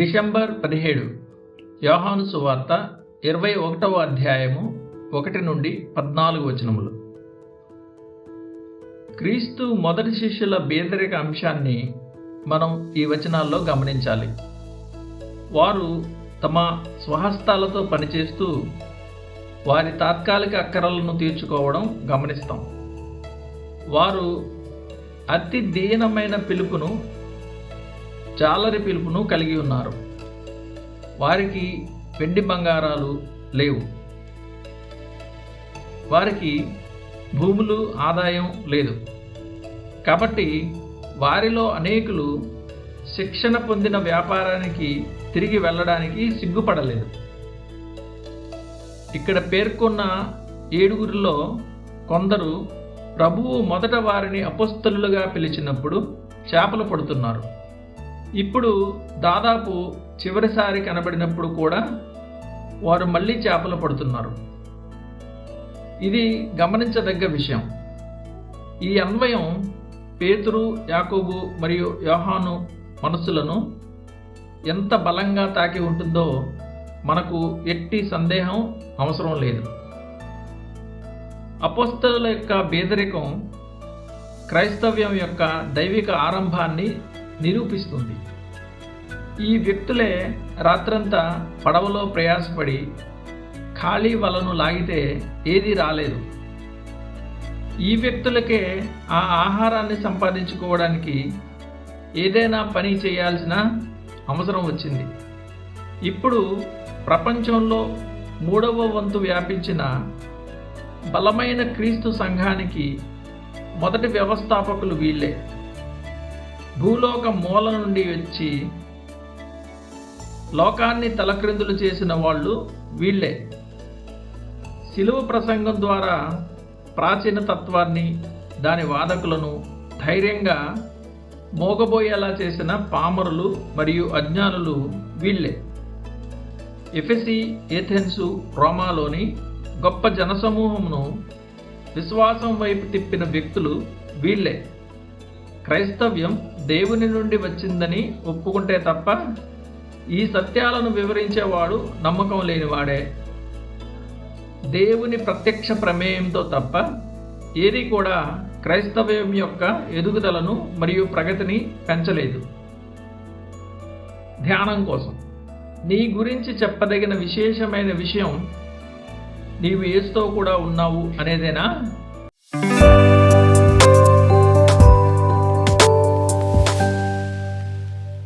December పదిహేడు యోహాను సువార్త ఇరవై ఒకటవ అధ్యాయము ఒకటి నుండి పద్నాలుగు వచనములు. క్రీస్తు మొదటి శిష్యుల బేదరిక అంశాన్ని మనం ఈ వచనాల్లో గమనించాలి. వారు తమ స్వహస్తాలతో పనిచేస్తూ వారి తాత్కాలిక అక్కరలను తీర్చుకోవడం గమనిస్తాం. వారు అతి దీనమైన పిలుపును జాలరి పిలుపును కలిగి ఉన్నారు. వారికి వెండి బంగారాలు లేవు. వారికి భూములు ఆదాయం లేదు. కాబట్టి వారిలో అనేకులు శిక్షణ పొందిన వ్యాపారానికి తిరిగి వెళ్ళడానికి సిగ్గుపడలేదు. ఇక్కడ పేర్కొన్న ఏడుగురిలో కొందరు ప్రభువు మొదట వారిని అపస్తులుగా పిలిచినప్పుడు చేపలు పడుతున్నారు. ఇప్పుడు దాదాపు చివరిసారి కనబడినప్పుడు కూడా వారు మళ్ళీ చేపలు పడుతున్నారు. ఇది గమనించదగ్గ విషయం. ఈ అన్వయం పేతురు యాకోబు మరియు యోహాను మనస్సులను ఎంత బలంగా తాకి ఉంటుందో మనకు ఎట్టి సందేహం అవసరం లేదు. అపోస్తల యొక్క బేదరికం క్రైస్తవ్యం యొక్క దైవిక ఆరంభాన్ని నిరూపిస్తుంది. ఈ వ్యక్తులే రాత్రంతా పడవలో ప్రయాసపడి ఖాళీ వలను లాగితే ఏదీ రాలేదు. ఈ వ్యక్తులకే ఆ ఆహారాన్ని సంపాదించుకోవడానికి ఏదైనా పని చేయాల్సిన అవసరం వచ్చింది. ఇప్పుడు ప్రపంచంలో మూడవ వంతు వ్యాపించిన బలమైన క్రీస్తు సంఘానికి మొదటి వ్యవస్థాపకులు వీళ్ళే. భూలోక మూల నుండి వచ్చి లోకాన్ని తలక్రిందులు చేసిన వాళ్ళు వీళ్ళే. శిలువ ప్రసంగం ద్వారా ప్రాచీన తత్వాన్ని దాని వాదకులను ధైర్యంగా మోగబోయేలా చేసిన పామరులు మరియు అజ్ఞానులు వీళ్ళే. ఎఫెసి ఏథెన్సు రోమాలోని గొప్ప జనసమూహమును విశ్వాసం వైపు తిప్పిన వ్యక్తులు వీళ్ళే. క్రైస్తవ్యం దేవుని నుండి వచ్చిందని ఒప్పుకుంటే తప్ప ఈ సత్యాలను వివరించేవాడు నమ్మకం లేనివాడే. దేవుని ప్రత్యక్ష ప్రమేయంతో తప్ప ఏది కూడా క్రైస్తవ్యం యొక్క ఎదుగుదలను మరియు ప్రగతిని పెంచలేదు. ధ్యానం కోసం. నీ గురించి చెప్పదగిన విశేషమైన విషయం నీవు ఏసుతో కూడా ఉన్నావు అనేదేనా?